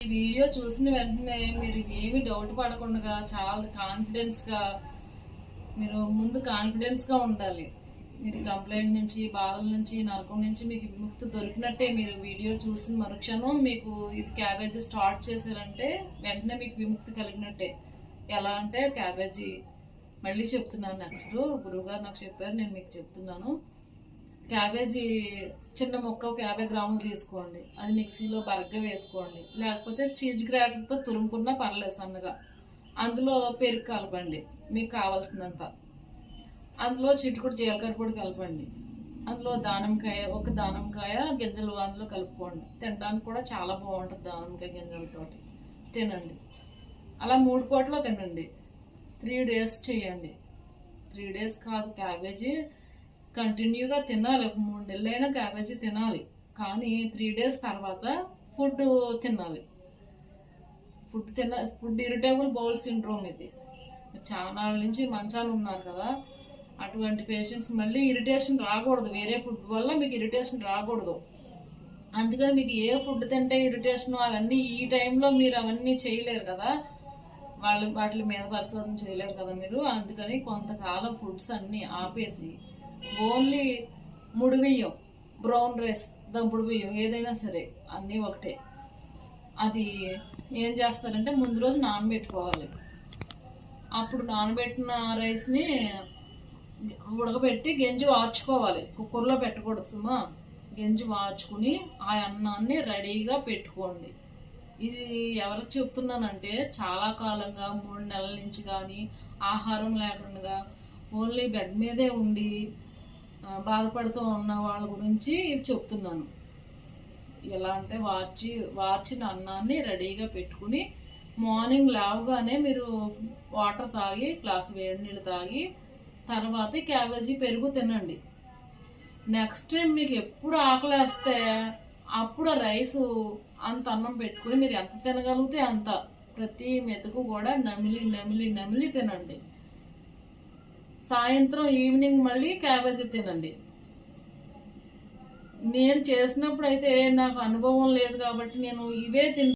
ఈ వీడియో చూసిన వెంటనే మీరు ఏమి డౌట్ పడకుండా చాలా కాన్ఫిడెన్స్గా మీరు ముందు కాన్ఫిడెన్స్గా ఉండాలి. మీరు కంప్లైంట్ నుంచి బాధల నుంచి నరకం నుంచి మీకు విముక్తి దొరికినట్టే మీరు వీడియో చూసిన మరుక్షణం మీకు ఇది క్యాబేజీ స్టార్ట్ చేశారంటే వెంటనే మీకు విముక్తి కలిగినట్టే. ఎలా అంటే క్యాబేజీ మళ్ళీ చెప్తున్నాను నెక్స్ట్ గురువుగారు నాకు చెప్పారు నేను మీకు చెప్తున్నాను. క్యాబేజీ చిన్న ముక్క ఒక యాభై గ్రాములు తీసుకోండి. అది మిక్సీలో బరగ్గా వేసుకోండి. లేకపోతే చీజ్ గ్రాటర్తో తురుముకున్నా పర్లేదు సన్నగా. అందులో పెరుగు కలపండి. మీకు కావాల్సినంత. అందులో చిటుకుడు జీలకర్ర పొడి కలపండి. అందులో దానిమ్మకాయ ఒక దానిమ్మకాయ గింజలు అందులో కలుపుకోండి. తినడానికి కూడా చాలా బాగుంటుంది దానంకాయ గింజలతోటి. తినండి. అలా మూడు పూటలో తినండి. త్రీ డేస్ చేయండి. త్రీ డేస్ కాదు క్యాబేజీ కంటిన్యూగా తినాలి. ఒక మూడు నెలలైనా క్యాబేజీ తినాలి. కానీ త్రీ డేస్ తర్వాత ఫుడ్ తినాలి. ఫుడ్ తిన ఫుడ్ ఇరిటేబుల్ బౌల్ సిండ్రోమ్ ఇది. చాలా నుంచి మంచాలు ఉన్నారు కదా. అటువంటి పేషెంట్స్ మళ్ళీ ఇరిటేషన్ రాకూడదు. వేరే ఫుడ్ వల్ల మీకు ఇరిటేషన్ రాకూడదు. అందుకని మీకు ఏ ఫుడ్ తింటే ఇరిటేషన్ అవన్నీ ఈ టైంలో మీరు అవన్నీ చేయలేరు కదా. వాళ్ళు వాటి మీద పరిశోధన చేయలేరు కదా మీరు. అందుకని కొంతకాలం ఫుడ్స్ అన్నీ ఆపేసి ఓన్లీ ముడి బియ్యం బ్రౌన్ రైస్ దంపుడు బియ్యం ఏదైనా సరే అన్నీ ఒకటే. అది ఏం చేస్తారంటే ముందు రోజు నానబెట్టుకోవాలి. అప్పుడు నానబెట్టిన రైస్ని ఉడకబెట్టి గెంజి వార్చుకోవాలి. కుక్కర్లో పెట్టకూడదు సుమా. గెంజి వార్చుకుని ఆ అన్నాన్ని రెడీగా పెట్టుకోండి. ఇది ఎవరికి చెప్తున్నానంటే చాలా కాలంగా మూడు నెలల నుంచి కానీ ఆహారం లేకుండా ఓన్లీ బెడ్ మీదే ఉండి బాధపడుతూ ఉన్న వాళ్ళ గురించి చెప్తున్నాను. ఎలా అంటే వార్చి వార్చిన అన్నాన్ని రెడీగా పెట్టుకుని మార్నింగ్ లేవగానే మీరు వాటర్ తాగి గ్లాస్ వేడి నీళ్ళు తాగి తర్వాత క్యాబేజీ పెరుగు తినండి. నెక్స్ట్ టైం మీకు ఎప్పుడు ఆకలేస్తే అప్పుడు రైస్ అంత అన్నం పెట్టుకుని మీరు ఎంత తినగలిగితే అంత. ప్రతి మెతుకు కూడా నమిలి నమిలి నమిలి తినండి. సాయంత్రం ఈవినింగ్ మళ్ళీ క్యాబేజీ తినండి. నేను చేసినప్పుడు అయితే నాకు అనుభవం లేదు కాబట్టి నేను ఇవే తింటాను